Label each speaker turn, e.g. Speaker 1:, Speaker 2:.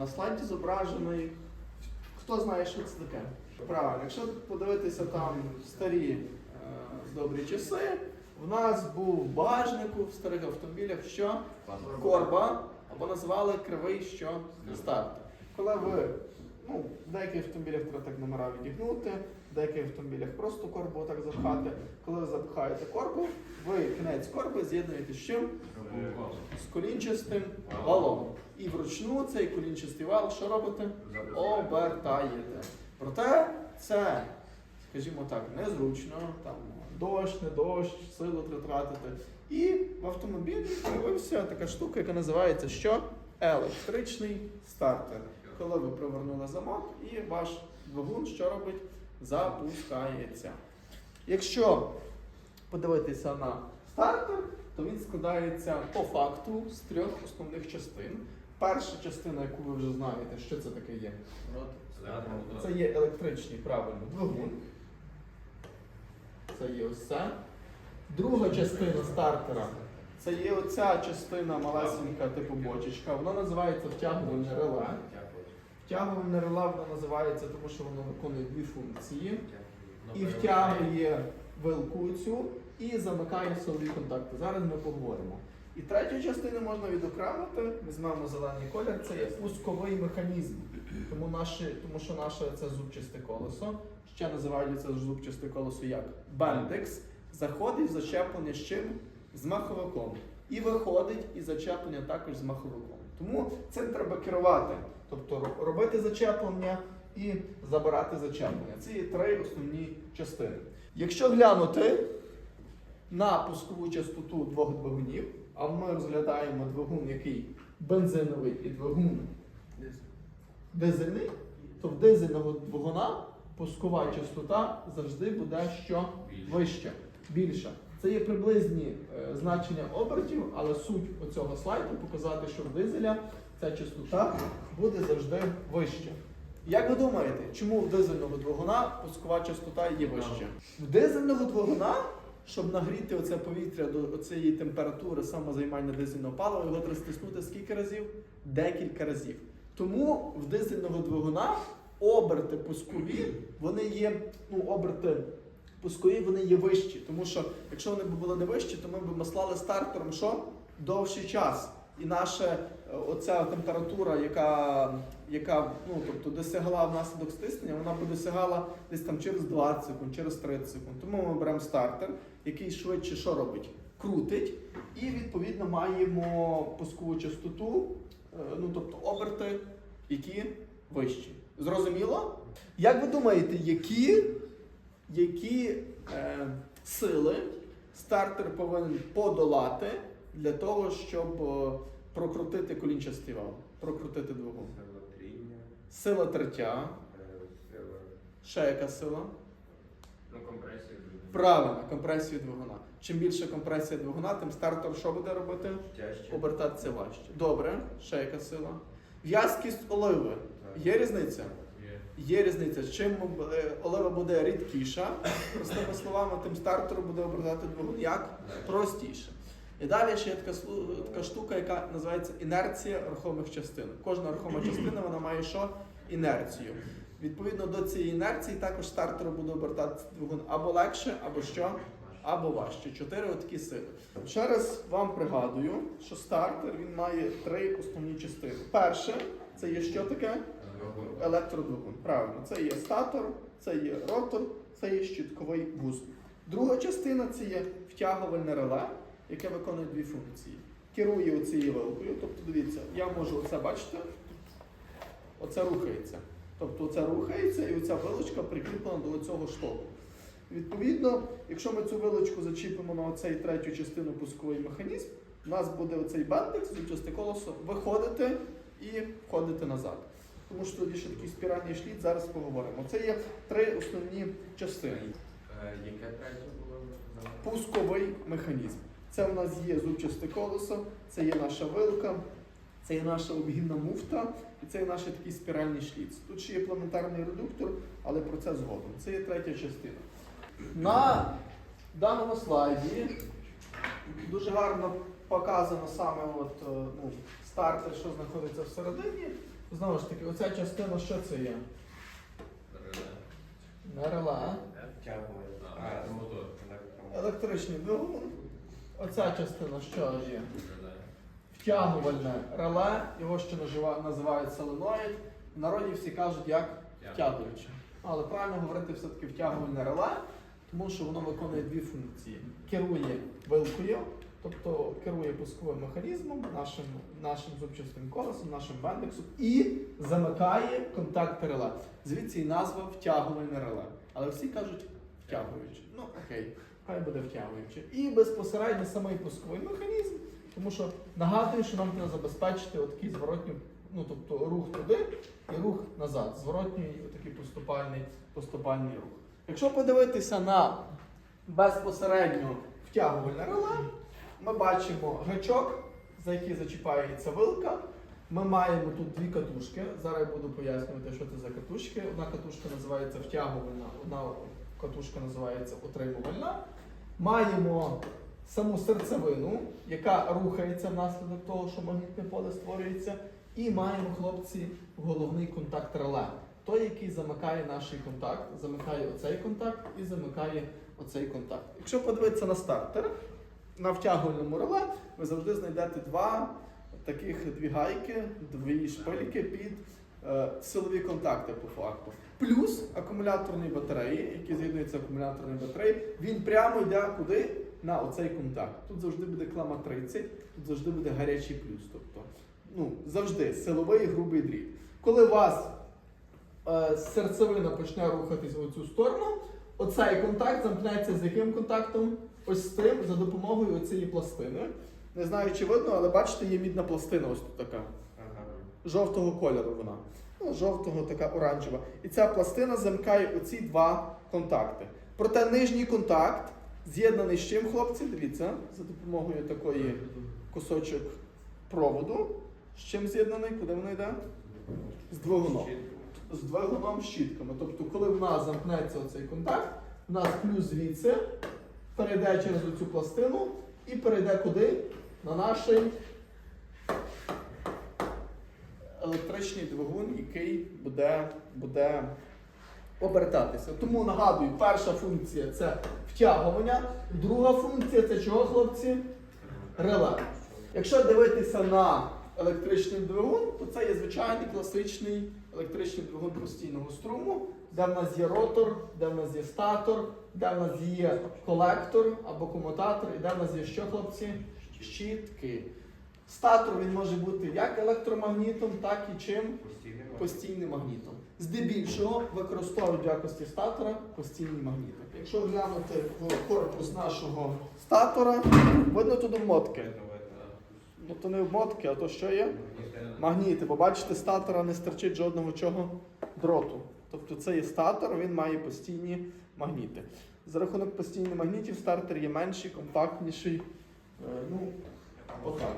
Speaker 1: На слайді зображений. Хто знає, що це таке? Правильно, якщо подивитися там старі е, добрі часи, в нас був в багажнику в старих автомобілях що? Корба, або називали кривий що стартер. Коли ви, ну, в деяких автомобілях треба так номера відігнути, в деяких автомобілях просто корбу так запхати. Коли ви запхаєте корбу, ви кінець корби з'єднуєте з чим? З колінчастим валом. І вручну цей колінчастий вал що робите? Обертаєте. Проте це, скажімо так, незручно, там дощ, не дощ, силу тратити. І в автомобілі з'явився така штука, яка називається що? Електричний стартер. Коли ви провернули замок, і ваш двигун що робить? Запускається. Якщо подивитися на стартер, то він складається по факту з трьох основних частин. Перша частина, яку ви вже знаєте, що це таке є? Це є електричний правильно двигун. Це є ось це. Друга частина стартера це є оця частина малесенька, типу бочечка. Вона називається втягувальне реле. Втягувальне реле воно називається, тому що воно виконує дві функції. І втягує вилку цю і замикає силові контакти. Зараз ми поговоримо. І третю частину можна відокремити. Візьмемо зелений колір, це є пусковий механізм. Тому, наші, тому що наше це зубчасте колесо. Ще називають це зубчасте колесо як бендекс. Заходить зачеплення з чим? З маховиком. І виходить із зачеплення також з маховиком. Тому цим треба керувати. Тобто робити зачеплення і забирати зачеплення. Це є три основні частини. Якщо глянути на пускову частоту двох двигунів, а ми розглядаємо двигун, який бензиновий і двигун дизельний, то в дизельного двигуна пускова частота завжди буде що вища, більша. Це є приблизні е, значення обертів, але суть оцього слайду показати, що в дизеля ця частота буде завжди вища. Як ви думаєте, чому в дизельного двигуна пускова частота є вища? В дизельного двигуна, щоб нагріти оце повітря до цієї температури самозаймання дизельного палива, його треба стиснути скільки разів? Декілька разів. Тому в дизельного двигуна оберти пускові, вони є, ну, оберти пускові вони є вищі. Тому що якщо вони були не вищі, то ми б маслали стартером що? Довший час. І наша е, оця температура, яка, яка ну, тобто, досягла внаслідок стиснення, вона б досягала десь там через 20 секунд, через 30 секунд. Тому ми беремо стартер, який швидше що робить? Крутить, і відповідно маємо пускову частоту, е, ну тобто оберти, які вищі. Зрозуміло? Як ви думаєте, які, які е, сили стартер повинен подолати для того, щоб е, прокрутити колінчастий вал, прокрутити двигун? Сила тертя, ще яка сила?
Speaker 2: Ну, компресію буде.
Speaker 1: Правильно, компресію двигуна. Чим більше компресія двигуна, тим стартер що буде робити?
Speaker 2: Тяжче.
Speaker 1: Обертатися важче. Добре, ще яка сила? В'язкість оливи. Є різниця?
Speaker 2: Є.
Speaker 1: Є різниця. Чим е, олива буде рідкіша, простими словами, тим стартеру буде обертати двигун як простіше. І далі ще є така, така штука, яка називається інерція рухомих частин. Кожна рухома частина вона має що? Інерцію. Відповідно до цієї інерції також стартеру буде обертатися двигун або легше, або що, або важче. Чотири отакі сили. Ще раз вам пригадую, що стартер він має три основні частини. Перше, це є що таке? Електродвигун. Правильно, це є статор, це є ротор, це є щитковий вузол. Друга частина це є втягувальне реле, яке виконує дві функції. Керує оцією вилкою. Тобто, дивіться, я можу оце бачите, оце рухається. Тобто оце рухається і оця вилочка прикріплена до цього штоку. Відповідно, якщо ми цю вилочку зачіпимо на оцей третю частину пусковий механізм, у нас буде оцей бендекс, зубчасте колесо, виходити і входити назад. Тому що є ще такий спіральний шліт, зараз поговоримо. Це є три основні частини.
Speaker 2: Е, Яке третє було?
Speaker 1: Пусковий механізм. Це у нас є зубчасте колесо, це є наша вилка, це є наша обгінна муфта і це є наш такий спіральний шліц. Тут ще є планетарний редуктор, але про це згодом. Це є третя частина. На даному слайді дуже гарно показано саме от, е, ну, стартер, що знаходиться всередині. Знову ж таки, оця частина, що це є?
Speaker 2: Реле.
Speaker 1: Електричний двигун. Оця частина що є? Втягувальне реле, його ще називають соленоїд. В народі всі кажуть, як втягуюче. Але правильно говорити все-таки втягувальне реле, тому що воно виконує дві функції: керує вилкою, тобто керує пусковим механізмом, нашим, нашим зубчастим колесом, нашим бендексом, і замикає контакти реле. Звідси і назва втягувальне реле. Але всі кажуть втягуюче. Ну окей, хай буде втягуюче. І безпосередньо самий пусковий механізм, тому що нагадую, що нам треба забезпечити отакий зворотній, ну тобто рух туди і рух назад. Зворотній такий поступальний, поступальний рух. Якщо подивитися на безпосередньо втягувальне реле, ми бачимо гачок, за який зачіпається вилка. Ми маємо тут дві катушки. Зараз я буду пояснювати, що це за катушки. Одна катушка називається втягувальна, одна катушка називається утримувальна. Маємо саму серцевину, яка рухається внаслідок того, що магнітне поле створюється. І маємо, хлопці, головний контакт реле. Той, який замикає наш контакт, замикає оцей контакт і замикає оцей контакт. Якщо подивитися на стартер, на втягувальному реле, ви завжди знайдете два таких дві гайки, дві шпильки під е, силові контакти по факту. Плюс акумуляторні батареї, які з'єднуються акумуляторні батареї, він прямо йде куди? На оцей контакт. Тут завжди буде клама 30, тут завжди буде гарячий плюс. Тобто, ну, завжди силовий грубий дріт. Коли у вас е, серцевина почне рухатись в цю сторону, оцей контакт замкнеться з яким контактом? Ось з тим за допомогою цієї пластини. Не знаю, чи видно, але бачите, є мідна пластина ось тут така. Жовтого кольору вона. Ну, жовтого, така оранжева. І ця пластина замикає оці два контакти. Проте нижній контакт з'єднаний з чим, хлопці? Дивіться, за допомогою такої кусочок проводу. З чим з'єднаний? Куди воно йде? З двигуном. З двигуном щітками. Тобто, коли в нас замкнеться оцей контакт, у нас плюс звідси перейде через оцю пластину і перейде куди? На наш електричний двигун, який буде, буде обертатися. Тому нагадую, перша функція це втягування, друга функція це чого, хлопці? Реле. Якщо дивитися на електричний двигун, то це є звичайний класичний електричний двигун постійного струму, де в нас є ротор, де в нас є статор, де в нас є колектор або комутатор, і де в нас є що, хлопці? Щітки. Статор він може бути як електромагнітом, так і чим постійним магнітом. Здебільшого використовують в якості статора постійні магніти. Якщо глянути в корпус нашого статора, видно тут обмотки. Ну то не обмотки, а то що є? Магніти. Бо бачите, статора не стерчить жодного чого дроту. Тобто це є статор, він має постійні магніти. За рахунок постійних магнітів стартер є менший, компактніший. Е, Ну, отак.